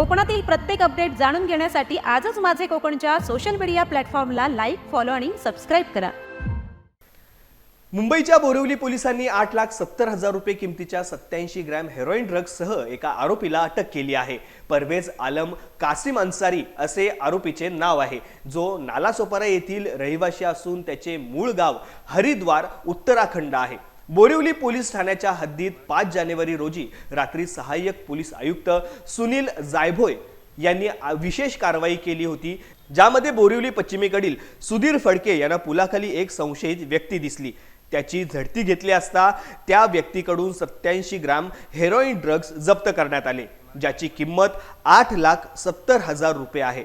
कोकणातील प्रत्येक अपडेट जाणून घेण्यासाठी आजच माझे कोकणच्या सोशल मीडिया प्लॅटफॉर्मला लाईक फॉलो आणि सबस्क्राईब करा. मुंबईच्या बोरिवली पोलिसांनी आठ लाख सत्तर हजार रुपये किमतीच्या सत्याऐंशी ग्रॅम हेरोईन ड्रग्ससह एका आरोपीला अटक केली आहे. परवेज आलम कासिम अन्सारी असे आरोपीचे नाव आहे. जो नालासोपारा येथील रहिवासी असून त्याचे मूळ गाव हरिद्वार उत्तराखंड आहे. बोरिवली पोलीस ठाण्याच्या हद्दीत पाच जानेवारी रोजी रात्री सहाय्यक पोलीस आयुक्त सुनील जायभोय यांनी विशेष कारवाई केली होती ज्यामध्ये बोरिवली पश्चिमेकडील सुधीर फडके यांना पुलाखाली एक संशयित व्यक्ती दिसली. त्याची झडती घेतली असता त्या व्यक्तीकडून सत्याऐंशी ग्राम हेरोईन ड्रग्ज जप्त करण्यात आले ज्याची किंमत आठ लाख सत्तर हजार रुपये आहे.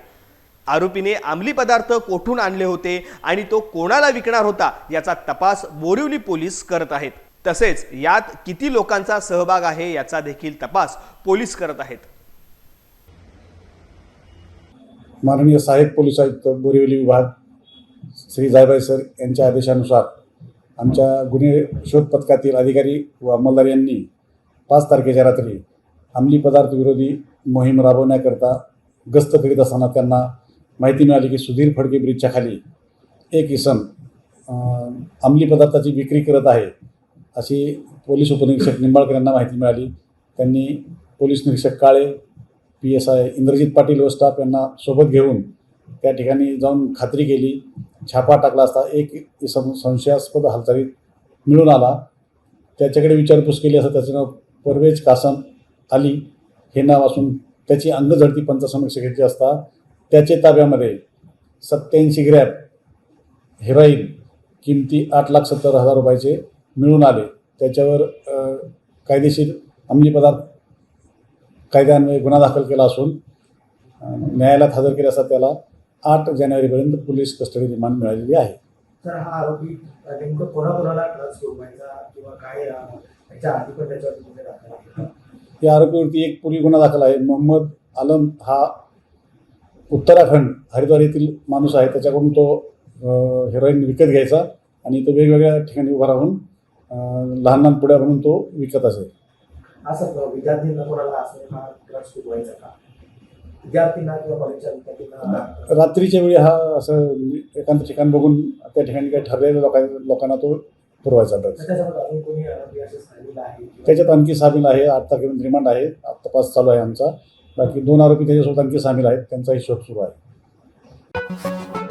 आरोपीने अंमली पदार्थ कोठून आणले होते आणि तो कोणाला विकणार होता याचा तपास बोरिवली पोलीस करत आहेत. तसेच यात किती लोकांचा सहभाग आहे याचा देखील तपास पोलीस करत आहेत. माननीय सहाय्यक पोलीस आयुक्त बोरिवली विभाग श्री जायबाई सर यांच्या आदेशानुसार आमच्या गुन्हे शोध पथकातील अधिकारी व अंमलदार यांनी पाच तारखेच्या रात्री अंमली पदार्थ विरोधी मोहीम राबवण्याकरता गस्त करीत असताना त्यांना माहिती मिळाली की सुधीर फडके ब्रिजच्या खाली एक इसम अंमली पदार्थाची विक्री करत आहे अशी पोलीस उपनिरीक्षक निंबाळकर यांना माहिती मिळाली. त्यांनी पोलीस निरीक्षक Kale P S I Indrajit Patil व स्टाफ यांना सोबत घेऊन त्या ठिकाणी जाऊन खात्री केली. छापा टाकला असता एक इसम संशयास्पद हालचालीत मिळून आला. त्याच्याकडे विचारपूस केली असता त्याचं नाव परवेज कासम अली. हे नाव असून त्याची अंगझडती पंचसमक्ष घ्यायची असता त्याचे ताब्यामध्ये सत्याऐंशी ग्रॅम हेरोईन किमती आठ लाख सत्तर हजार रुपयाचे मिळून आले. त्याच्यावर कायदेशीर अंमली पदार्थ कायद्यान्वये गुन्हा दाखल केला असून न्यायालयात हजर केले असता त्याला आठ जानेवारीपर्यंत पोलीस कस्टडी रिमांड मिळालेली आहे. तर हा आरोपी नेमकं कोणाकोणाला ड्रग्स पुरवायचा किंवा काय अं, याच्या आधी पण त्याच्यावर गुन्हे दाखल आहेत. या आरोपीवरती एक पूर्वी गुन्हा दाखल आहे. मोहम्मद आलम हा उत्तराखंड हरिद्वार येथील माणूस आहे त्याच्याकडून तो हेरोईन विकत घ्यायचा आणि तो वेगवेगळ्या ठिकाणी उभा राहून लहान लहान पुड्या बनवून तो विकत असे रात्रीच्या वेळी हा असं एकांत ठिकाण बघून त्या ठिकाणी काही ठरलेल्या लोकां लोकांना तो पुरवायचा त्याच्यात आणखी सामील आहे आठ तारखेपर्यंत रिमांड आहे तपास चालू आहे आमचा. बाकी दोन आरोपी त्याच्यासोबत आणखी सामील आहेत. त्यांचाही शोध सुरू आहे.